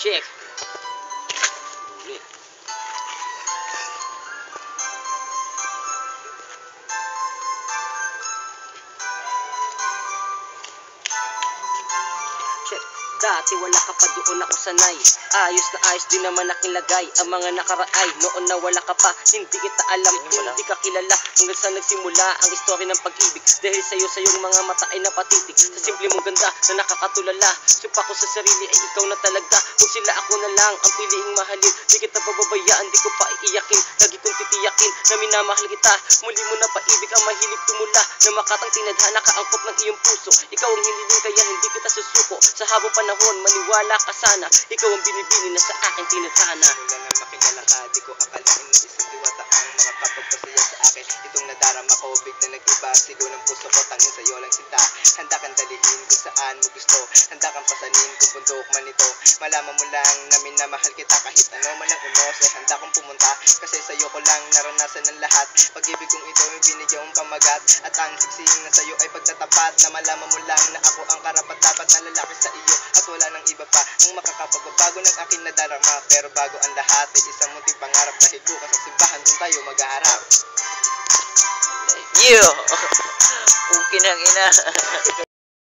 chick Dati wala ka pa doon ako sanay Ayos na ayos din naman aking lagay Ang mga nakaraay. Noon na wala ka pa Hindi kita alam Hindi ka kilala. Hanggang sa nagsimula Ang istorya ng pag-ibig. Dahil sa'yo sa iyong mga mata ay napatitig Sa simple mong ganda Na nakakatulala. Supa ko sa sarili ay ikaw na talaga. Kung sila ako na lang Ang piliing mahalin Di kita pababayaan Di ko pa iiyakin. Lagi kong titiyakin Na minamahal kita. Muli mo na paibig Ang mahilig tumula. Na makatang tinadhana ka Angkop ng iyong puso. Ikaw ang hiniling kaya hindi susuko Sa habang panahon Maniwala ka sana. Ikaw ang binibini na sa akin tinadhana Mula na makilala ka, di ko akalain na isang diwata ang makakapagpasaya sa akin. Itong nadarama ko, bigla nag-iba. Sigaw ng puso ko, tangin sa'yo lang sinta. Handa kang dalihin kung saan mo gusto. Handa kang pasanin kung bundok man ito. Malaman mo lang na minamahal kita Kahit ano man ang unos, ay handa kong pumunta Kasi sa'yo ko lang naranasan ng lahat. Pag-ibig kong ito ay binigyang pamagat At ang siksing na sa'yo ay pagtatapat Na malaman mo lang na ako ang karapat dapat na lalaki sa iyo At wala nang iba pa ang makakapagbabago ng aking nadarama Pero bago ang lahat ay isang munting pangarap Dahil bukas sa simbahan doon tayo mag-aharap Yo! Ukin ang ina.